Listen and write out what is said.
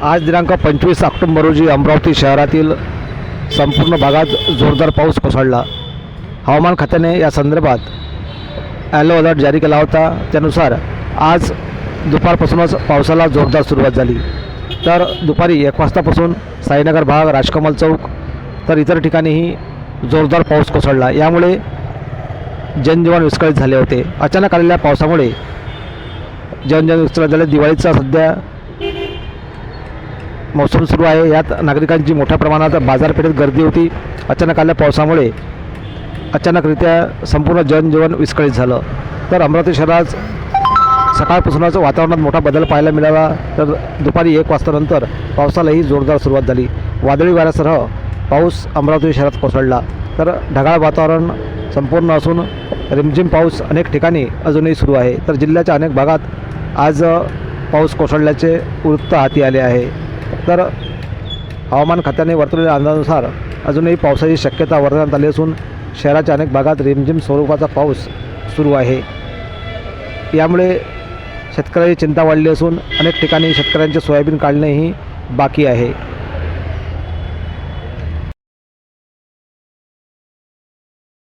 आज दिनांक पंचवीस ऑक्टोंबर रोजी अमरावती शहरातील संपूर्ण भागात जोरदार पाऊस कोसळला. हवामान खात्याने या संदर्भात ॲलो अलर्ट जारी केला होता. त्यानुसार आज दुपारपासूनच पावसाला जोरदार सुरुवात झाली. तर दुपारी एक वाजतापासून साईनगर भाग राजकमल चौक तर इतर ठिकाणीही जोरदार पाऊस कोसळला. यामुळे जनजीवन विस्कळीत झाले होते. अचानक आलेल्या पावसामुळे जनजीवन विस्कळीत झाले. दिवाळीचा सध्या मौसम सुरू आहे. यात नागरिकांची मोठ्या प्रमाणात बाजारपेठेत गर्दी होती. अचानक आल्या पावसामुळे अचानकरित्या संपूर्ण जनजीवन विस्कळीत झालं. तर अमरावती शहरात सकाळपासूनच वातावरणात मोठा बदल पाहायला मिळाला. तर दुपारी एक वाजतानंतर पावसालाही जोरदार सुरुवात झाली. वादळी वाऱ्यासह पाऊस अमरावती शहरात कोसळला. तर ढगाळ वातावरण संपूर्ण असून रिमझिम पाऊस अनेक ठिकाणी अजूनही सुरू आहे. तर जिल्ह्याच्या अनेक भागात आज पाऊस कोसळल्याचे वृत्त हाती आले आहे. तर हवामान खात्याने वर्तवलेल्या अंदाजानुसार अजूनही पावसाची शक्यता वर्तवण्यात आली असून शहराच्या अनेक भागात रिमझिम स्वरूपाचा पाऊस सुरू आहे. यामुळे शेतकऱ्याची चिंता वाढली असून अनेक ठिकाणी शेतकऱ्यांचे सोयाबीन काढणेही बाकी आहे.